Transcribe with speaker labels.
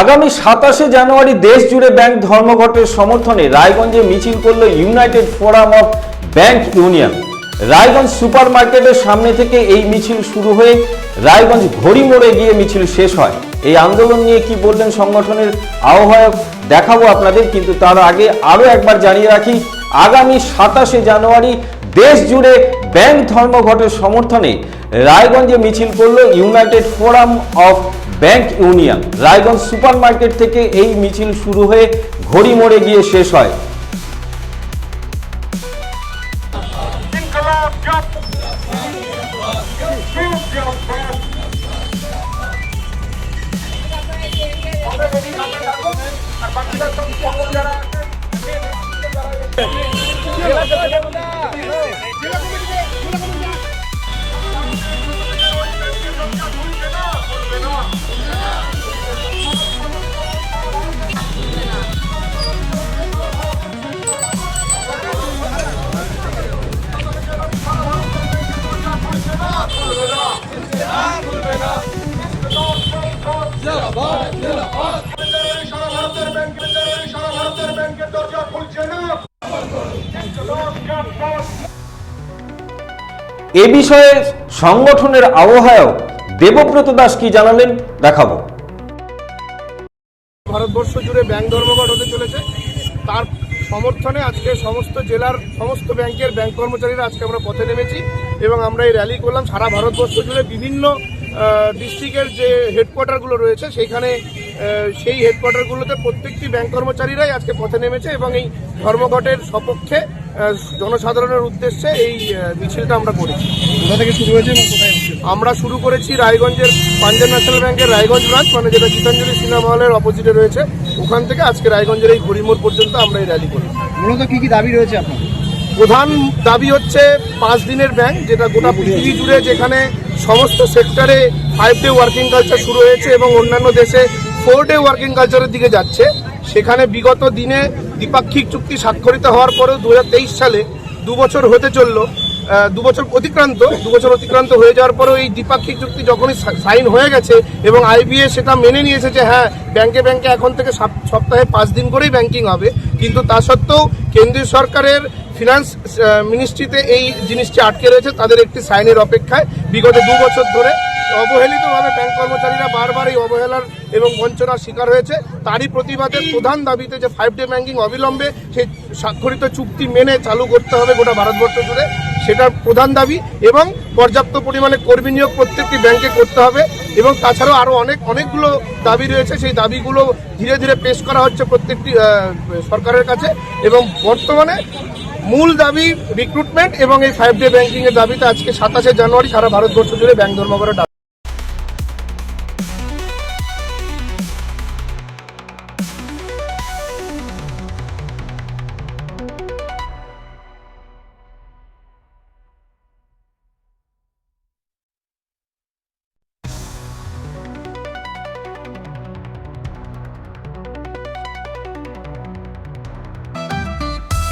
Speaker 1: আগামী সাতাশে জানুয়ারি দেশ জুড়ে ব্যাংক ধর্মঘটের সমর্থনে রায়গঞ্জে মিছিল করল united forum of bank union. Raiganj super মার্কেটের সামনে থেকে এই মিছিল শুরু হয়ে রায়গঞ্জ ঘড়ি মোড়ে গিয়ে মিছিল শেষ হয়। এই আন্দোলন নিয়ে কি বললেন সংগঠনের আহ্বায়ক দেখাবো আপনাদের, কিন্তু তার আগে আরও একবার জানিয়ে রাখি, আগামী সাতাশে জানুয়ারি দেশ জুড়ে ব্যাংক ধর্মঘটের সমর্থনে রায়গঞ্জে মিছিল করল united forum of bank union. Raiganj super market থেকে এই মিছিল শুরু হয়ে ঘড়ি মোড়ে গিয়ে শেষ হয়।
Speaker 2: আর সব যারা
Speaker 1: এ বিষয়ে সংগঠনের আহ্বায়ক দেবব্রত দাস কি জানালেন দেখাবো।
Speaker 3: ভারতবর্ষ জুড়ে ব্যাংক ধর্মঘট হতে চলেছে। তার সমর্থনে আজকে সমস্ত জেলার সমস্ত ব্যাংকের ব্যাংক কর্মচারীরা আজকে আমরা পথে নেমেছি এবং আমরা এই র্যালি করলাম। সারা ভারতবর্ষ জুড়ে বিভিন্ন ডিস্ট্রিক্টের যে হেডকোয়ার্টারগুলো রয়েছে সেইখানে আহ, সেই হেডকোয়ার্টারগুলোতে প্রত্যেকটি ব্যাংক কর্মচারীরাই আজকে পথে নেমেছে এবং এই ধর্মঘটের সপক্ষে জনসাধারণের উদ্দেশ্যে এই মিছিলটা আমরা করেছি। কোথা থেকে শুরু হয়েছে আমরা শুরু করেছি রায়গঞ্জের পাঞ্জাব ন্যাশনাল ব্যাংকের রায়গঞ্জ ব্রাঞ্চ মানে যেটা গীতাঞ্জলি সিনেমা হলের অপোজিটে রয়েছে। ওখান থেকে আজকে রায়গঞ্জের এই হরিমোড় পর্যন্ত আমরা এই র্যালি করি
Speaker 4: মূলত কি কি দাবি রয়েছে আপনার?
Speaker 3: প্রধান দাবি হচ্ছে পাঁচ দিনের ব্যাংক যেটা গোটা পৃথিবী জুড়ে যেখানে সমস্ত সেক্টরে ফাইভ ডে ওয়ার্কিং কালচার শুরু হয়েছে এবং অন্যান্য দেশে ফোর ডে ওয়ার্কিং কালচারের দিকে যাচ্ছে। সেখানে বিগত দিনে দ্বিপাক্ষিক চুক্তি স্বাক্ষরিত হওয়ার পরেও দু হাজার তেইশ সালে দু বছর হতে চলল দু বছর অতিক্রান্ত, দু বছর অতিক্রান্ত হয়ে যাওয়ার পরেও এই দ্বিপাক্ষিক চুক্তি যখনই সাইন হয়ে গেছে এবং আইবিএ সেটা মেনে নিয়েছে যে হ্যাঁ ব্যাংকে ব্যাংকে এখন থেকে সাপ- সপ্তাহে পাঁচ দিন করেই ব্যাংকিং হবে। কিন্তু তা সত্ত্বেও কেন্দ্রীয় সরকারের ফিনান্স মিনিস্ট্রিতে এই জিনিসটি আটকে রয়েছে, তাদের একটি সাইনের অপেক্ষায়। বিগত দু বছর ধরে অবহেলিতভাবে ব্যাংক কর্মচারীরা বারবার এই অবহেলার এবং বঞ্চনার শিকার হয়েছে। তারই প্রতিবাদে প্রধান দাবিতে যে ফাইভ ডে ব্যাংকিং অবিলম্বে সেই স্বাক্ষরিত চুক্তি মেনে চালু করতে হবে গোটা ভারতবর্ষ জুড়ে সেটার প্রধান দাবি এবং পর্যাপ্ত পরিমাণে কর্মী নিয়োগ প্রত্যেকটি ব্যাংকে করতে হবে এবং তাছাড়াও আরও অনেক, অনেকগুলো দাবি রয়েছে। সেই দাবিগুলো ধীরে ধীরে পেশ করা হচ্ছে প্রত্যেকটি সরকারের কাছে এবং বর্তমানে মূল দাবি রিক্রুটমেন্ট এবং এই ফাইভ ডে ব্যাংকিং এর দাবিতে আজকে সাতাশে জানুয়ারি সারা ভারতবর্ষ জুড়ে ব্যাংক ধর্মঘটের